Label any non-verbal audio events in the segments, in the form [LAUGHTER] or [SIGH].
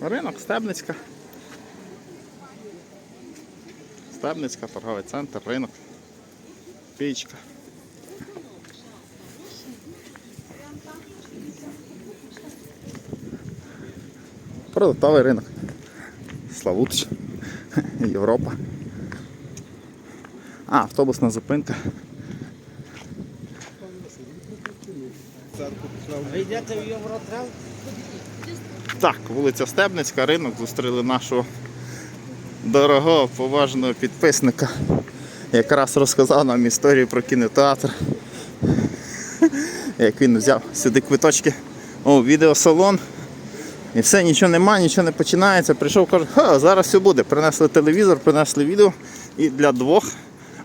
Ринок Стебницька. Стебницька, торговий центр, ринок. Пічка. Продуктовий ринок. Славутич. Європа. А, автобусна зупинка. Ви йдете в Євротрав? Так, вулиця Стебницька, ринок. Зустріли нашого дорогого, поважного підписника. Якраз розказав нам історію про кінотеатр. Як він взяв сюди квиточки. О, відеосалон. І все, нічого нема, нічого не починається. Прийшов, каже, Ха, зараз все буде. Принесли телевізор, принесли відео і для двох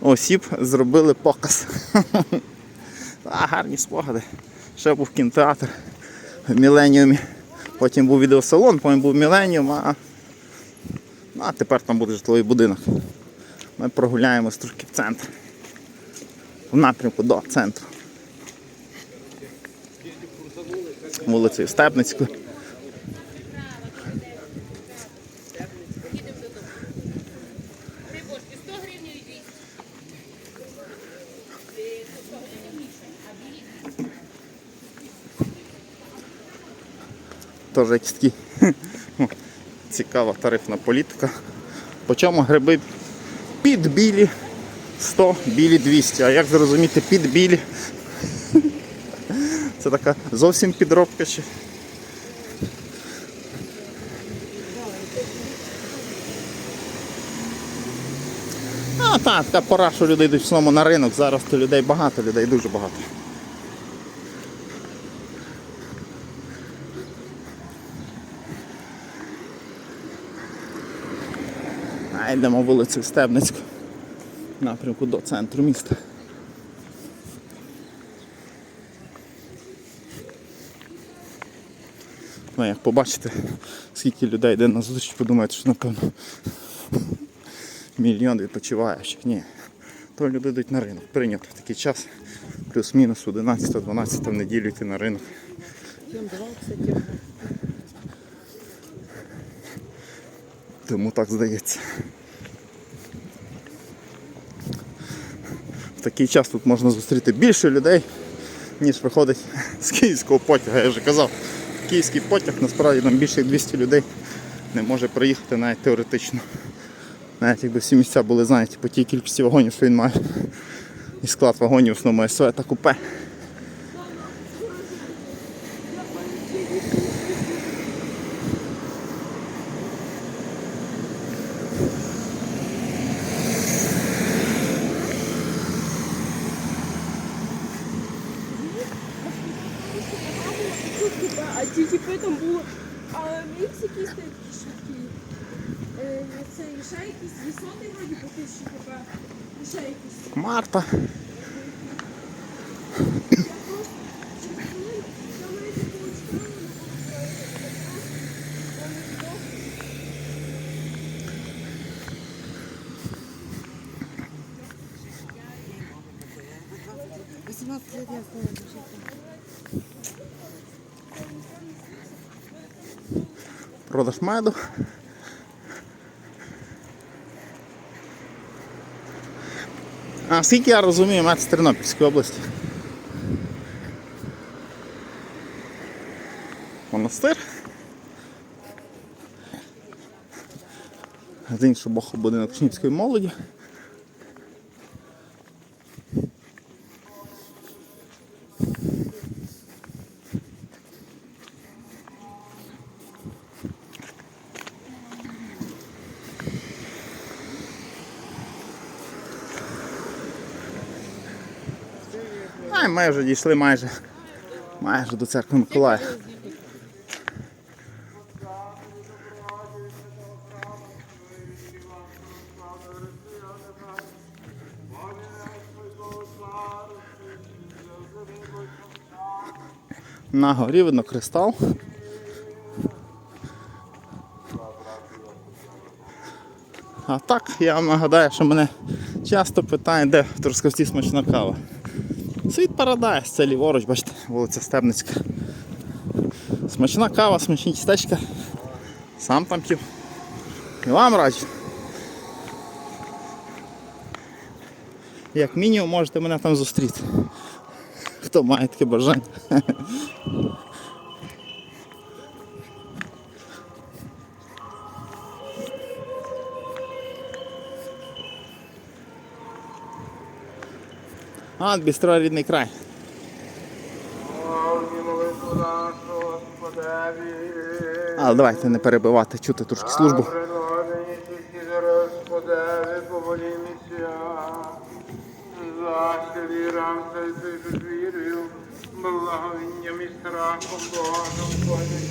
осіб зробили показ. [LAUGHS] А, гарні спогади. Ще був кінотеатр в Міленіумі. Потім був відеосалон, потім був Міленіум, а, ну, а тепер там буде житловий будинок. Ми прогуляємось трошки в центр. В напрямку до центру. Вулицею Степницькою. Приборки 100 гривень і 200. Теж якісь такі [LAUGHS] цікава тарифна політика. По гриби під білі 100, білі 200. А як зрозуміти під білі? [LAUGHS] Це така зовсім підробка чи. А, так, та пора, що люди йдуть в основному на ринок. Зараз то людей багато, людей дуже багато. Йдемо вулицю Стебницьку. в Напрямку до центру міста. Ну, як побачите, скільки людей йде на зустріч, подумаєте, що напевно мільйон відпочиваючих. Ні. То люди йдуть на ринок. Прийнято в такий час. Плюс-мінус 11-12 в неділю йти на ринок. Тому так здається. В такий час тут можна зустріти більше людей, ніж виходить з київського потяга. Я вже казав, київський потяг насправді там більше як 200 людей не може приїхати навіть теоретично. Навіть якби всі місця були зайняті по тій кількості вагонів, що він має. І склад вагонів основному СВ та купе. Типи там було. А мікс якийсь такий швидкий. Е, Це ще якийсь висотий вроді по тисячі хп. І ще якийсь. Марта. Продаж меду. А скільки я розумію, мед з Тернопільської області. Монастир. З іншого боку будинок Чнівської молоді. А, ми вже дійшли майже, майже до церкви Миколая. На горі видно кристал. А так, я вам нагадаю, що мене часто питають, де в Трускавці смачна кава. Світ Парадайс, це ліворуч, бачите, вулиця Стебницька. Смачна кава, смачні тістечка. Сам там п'ю. І вам раджу. Як мінімум можете мене там зустріти. Хто має таке бажання. А, бістро рідний край. Але давайте не перебивати, чути трошки службу.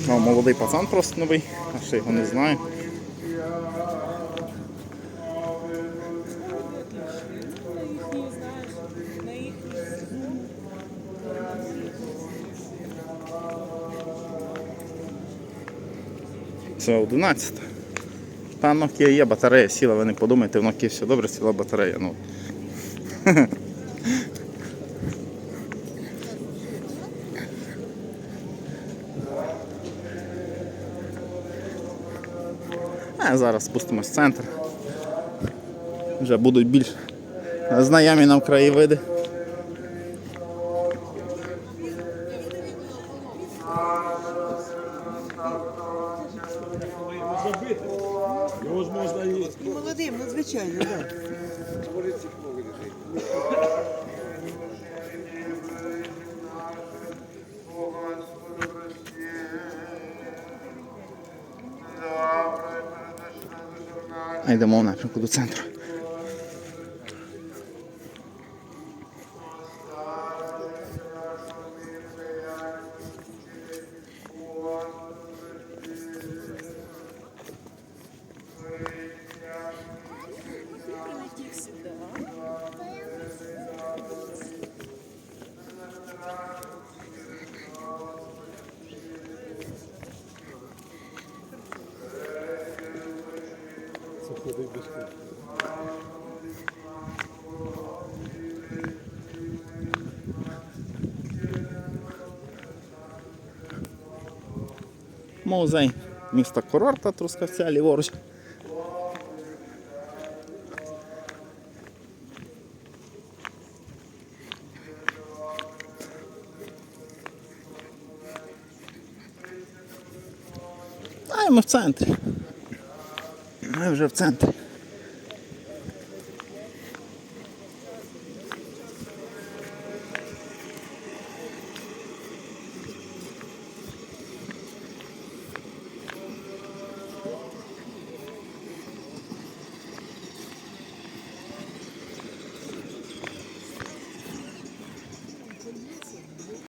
О, молодий пацан просто новий, а ще його не знаю. Це 11. Та Nokia є батарея, сіла, ви не подумайте, в Nokia все добре, сіла батарея. Ну. [LAUGHS] А зараз спустимось в центр. Вже будуть більш знайомі нам краєвиди. Надзвичайно, так. А йдемо в напрямку до центру. Музей міста Курорта Трускавця, ліворуч. А і ми в центрі. Ми вже в центрі.